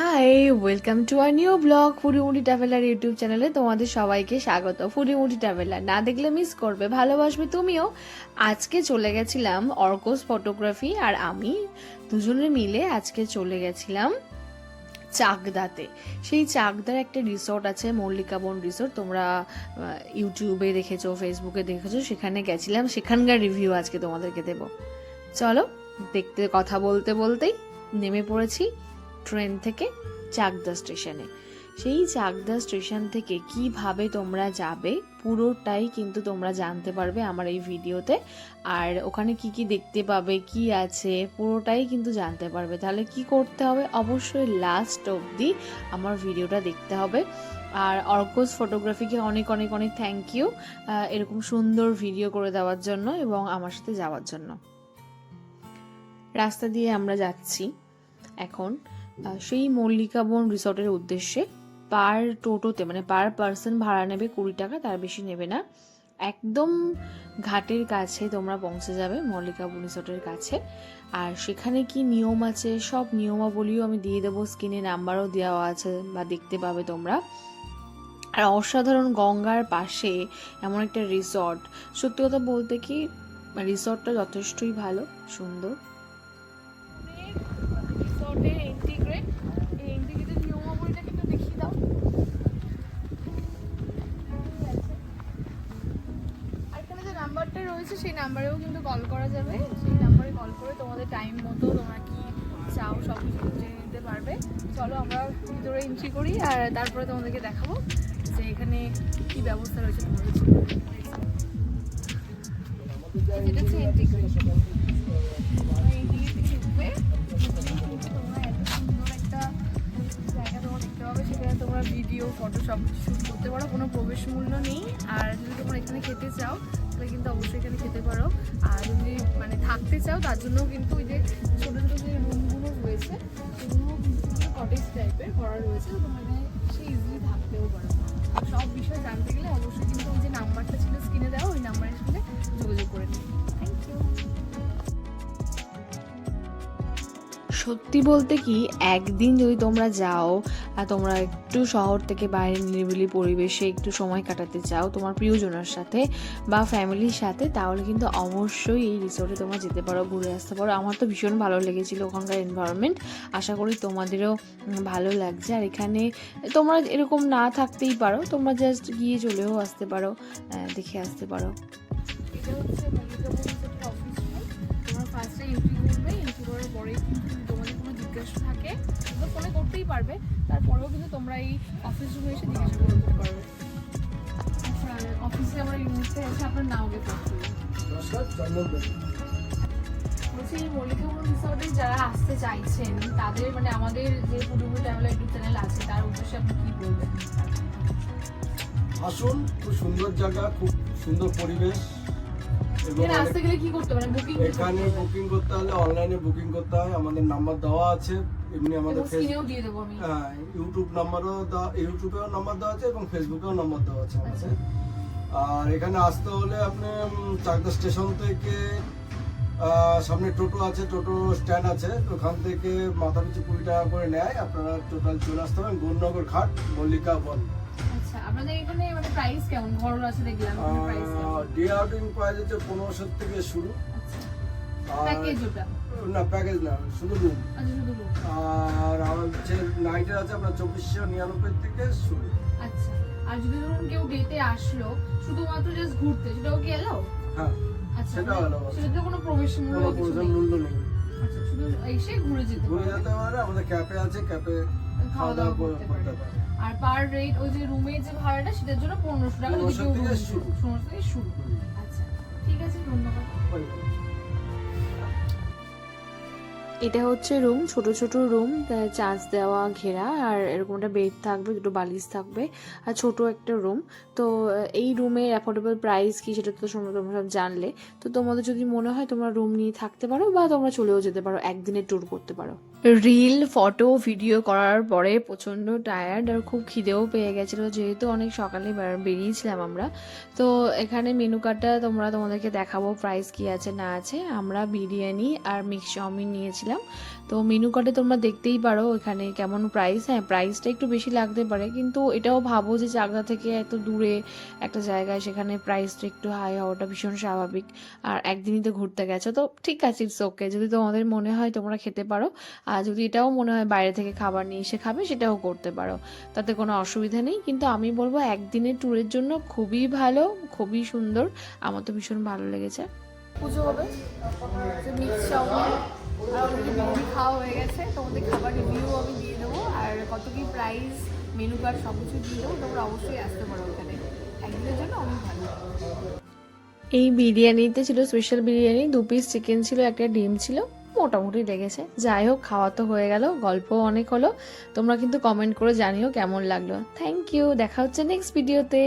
Hi welcome to our new blog foodie moody traveller YouTube চ্যানেলে তোমাদের সবাইকে স্বাগত। ফুডিমুডি ট্রাভেলার না দেখলে মিস করবে, ভালোবাসবে তুমিও। আজকে চলে গেছিলাম অর্কস ফটোগ্রাফি আর আমি দুজনে মিলে আজকে চলে গেছিলাম চাকদাতে। সেই চাকদার একটা রিসোর্ট আছে মল্লিকা বন রিসোর্ট তোমরা ইউটিউবে দেখেছ ফেসবুকে দেখেছ, সেখানে গেছিলাম। সেখানকার রিভিউ আজকে তোমাদেরকে দেব। চলো, দেখতে, কথা বলতে বলতেই নেমে পড়েছি। ট্রেন থেকে চাকদা স্টেশনে। সেই চাকদা স্টেশন থেকে কীভাবে তোমরা যাবে, পুরোটাই কিন্তু তোমরা জানতে পারবে আমার এই ভিডিওতে। আর ওখানে কি কি দেখতে পাবে, কি আছে, পুরোটাই কিন্তু জানতে পারবে। তাহলে কি করতে হবে? অবশ্যই লাস্ট অবধি আমার ভিডিওটা দেখতে হবে। আর অর্কোস ফটোগ্রাফিকে অনেক অনেক অনেক থ্যাংক ইউ এরকম সুন্দর ভিডিও করে দেওয়ার জন্য এবং আমার সাথে যাওয়ার জন্য। রাস্তা দিয়ে আমরা যাচ্ছি এখন। সেই মল্লিকা বন রিসর্টের উদ্দেশ্যে পার টোটোতে মানে পার পার্সন ভাড়া নেবে কুড়ি টাকা, তার বেশি নেবে না। একদম ঘাটের কাছে তোমরা পৌঁছে যাবে মল্লিকা বন রিসর্টের কাছে। আর সেখানে কি নিয়ম আছে? সব নিয়মাবলীও আমি দিয়ে দেবো স্ক্রিনে, নাম্বারও দেওয়া আছে বা দেখতে পাবে তোমরা। আর অসাধারণ গঙ্গার পাশে এমন একটা রিসর্ট। সত্যি কথা বলতে কি, রিসর্টটা যথেষ্টই ভালো, সুন্দর। রিসর্টের ইন্টিগ্রেট এই ইন্টিগ্রেটেড নিয়মাবলীটা কিন্তু দেখিয়ে দাও। আর এখানে যে নাম্বারটা রয়েছে, সেই নাম্বারেও কিন্তু কল করা যাবে। সেই নাম্বারে কল করে তোমাদের টাইম মতো তোমরা কি চাও সব কিছু জেনে নিতে পারবে। চলো আমরা ভিতরে এন্ট্রি করি আর তারপরে তোমাদেরকে দেখাবো যে এখানে কি ব্যবস্থা রয়েছে তোমাদের। যেটা হচ্ছে ইন্টিগ্রেট ভিডিও ফটো সব শুট করতে পারো, কোনো প্রবেশ মূল্য নেই। আর যদি তোমরা এখানে খেতে চাও, তাহলে কিন্তু অবশ্যই এখানে খেতে পারো। আর যদি মানে থাকতে চাও, তার জন্য কিন্তু ওই যে ছোটো ছোটো যে রুমগুলো রয়েছে, সেগুলো কিন্তু কটেজ টাইপের করা রয়েছে। তোমরা এখানে সে ইজিলি থাকতেও পারো। সব বিষয়ে জানতে গেলে অবশ্যই সত্যি বলতে কি, একদিন যদি তোমরা যাও আর তোমরা একটু শহর থেকে বাইরে নিরিবিলি পরিবেশে একটু সময় কাটাতে চাও তোমার প্রিয়জনের সাথে বা ফ্যামিলির সাথে, তাহলে কিন্তু অবশ্যই এই রিসোর্টে তোমরা যেতে পারো, ঘুরে আসতে পারো। আমার তো ভীষণ ভালো লেগেছিলো ওখানকার এনভায়রনমেন্ট আশা করি তোমাদেরও ভালো লাগছে। আর এখানে তোমরা এরকম না থাকতেই পারো, তোমরা জাস্ট গিয়ে চলেও আসতে পারো দেখে আসতে পারো। এটা হচ্ছে পারবে, তারপরেও কিন্তু তোমরা এই অফিস রুমে এসে জিজ্ঞাসা করে করতে পারবে। অফিসে আমরা মুহূর্তে এসে আপনার নাও গে বলছি এই মল্লিকাপুর যারা আসতে চাইছেন, তাদের মানে আমাদের যে পুরোপুরি ট্রাভেল ইউটিউব চ্যানেল আছে, তার উদ্দেশ্যে আপনি কি বলবেন? আসুন, খুব সুন্দর জায়গা, খুব সুন্দর পরিবেশ। আসতে গেলে কি করতে মানে বুকিং এখানে বুকিং করতে হলে অনলাইনে বুকিং করতে হয়। আমাদের নাম্বার দেওয়া আছে। এমনি আমাদের স্ক্রিনেও দিয়ে দেবো আমি। হ্যাঁ ইউটিউব নাম্বারও ইউটিউবেও নাম্বার দেওয়া আছে এবং ফেসবুকেও নাম্বার দেওয়া আছে আমাদের। আর এখানে আসতে হলে আপনি চাকদা স্টেশন থেকে সামনে টোটো আছে টোটো স্ট্যান্ড আছে। ওখান থেকে মাথা পিছু কুড়ি টাকা করে নেয়। আপনারা টোটাল চলে আসতে হবে গৌরনগর ঘাট মল্লিকা বন। আচ্ছা আপনাদের এখানে মানে প্রাইস কেমন? ঘর আছে দেখলাম প্রাইস ডে আউটিং প্রাইস হচ্ছে পনেরোশো থেকে শুরু। প্যাকেজ ওটা? না প্যাকেজ না শুধু রুম আচ্ছা। আর আমার যে নাইটের আছে আপনার চব্বিশশো নিরানব্বই থেকে শুরু। আচ্ছা। আর যদি ধরুন কেউ ডেতে আসলো শুধুমাত্র জাস্ট ঘুরতে সেটাও কি এলো হ্যাঁ আচ্ছা সেটাও সেটাতে কোনো প্রবেশ মূল্য কিছু নেই। আচ্ছা শুধু এসে ঘুরে যেতে ঘুরে যেতে পারে আমাদের ক্যাফে আছে ক্যাফে খাওয়া দাওয়া করতে পারে। আর পার রেট ওই যে রুমের যে ভাড়াটা সেটার জন্য পনেরোশো টাকা যদি 1500 কেউ থেকে শুরু। নেয়। শুরু। আচ্ছা ঠিক আছে ধন্যবাদ। এটা হচ্ছে রুম ছোট ছোট রুম চার্জ দেওয়া ঘেরা আর এরকম একটা বেড থাকবে দুটো বালিশ থাকবে আর ছোট একটা রুম তো এই রুমের অ্যাফোর্ডেবল প্রাইস কি সেটা তো তোমরা তোমরা সব জানলে। তো তোমাদের যদি মনে হয় তোমরা রুম নিয়ে থাকতে পারো বা তোমরা চলেও যেতে পারো একদিনের ট্যুর করতে পারো। রিল ফটো ভিডিও করার পরে প্রচণ্ড টায়ার্ড আর খুব খিদেও পেয়ে গেছিল। যেহেতু অনেক সকালে বেরিয়েছিলাম আমরা, তো এখানে মেনু কার্ডটা তোমরা তোমাদেরকে দেখাবো প্রাইস কি আছে না আছে। আমরা বিরিয়ানি আর মিক্স চাউমিন নিয়েছিলাম। তো মেনু কার্ডে তোমরা দেখতেই পারো এখানে কেমন প্রাইস হ্যাঁ প্রাইসটা একটু বেশি লাগতে পারে, কিন্তু এটাও ভাবো যে চাকদা থেকে এত দূরে একটা জায়গায় সেখানে প্রাইসটা একটু হাই হওয়াটা ভীষণ স্বাভাবিক। আর একদিনই তো ঘুরতে গেছো, তো ঠিক আছে ইটস ওকে যদি তোমাদের মনে হয় তোমরা খেতে পারো। আর যদি এটাও মনে হয় বাইরে থেকে খাবার নিয়ে এসে খাবে সেটাও করতে পারো। তাতে কোনো অসুবিধা নেই কিন্তু আমি বলব একদিনের ট্যুরের জন্য খুবই ভালো খুবই সুন্দর। আমার তো ভীষণ ভালো লেগেছে। পুজো হবে। খাওয়া হয়ে গেছে। তোমাদের খাবার রিভিউ আমি দিয়ে দেবো আর কত কি প্রাইস মেনু কার্ড সব কিছু দিয়ে দেবো তোমরা অবশ্যই আসতে পারো ওখানে। একদিনের জন্য অনেক ভালো। এই বিরিয়ানিতে ছিল স্পেশাল বিরিয়ানি দু পিস চিকেন ছিল একটা ডিম ছিল। মোটামুটি লেগেছে। যাই হোক, খাওয়া তো হয়ে গেল গল্প অনেক হলো। তোমরা কিন্তু কমেন্ট করে জানিও কেমন লাগল। থ্যাংক ইউ দেখা হচ্ছে নেক্সট ভিডিওতে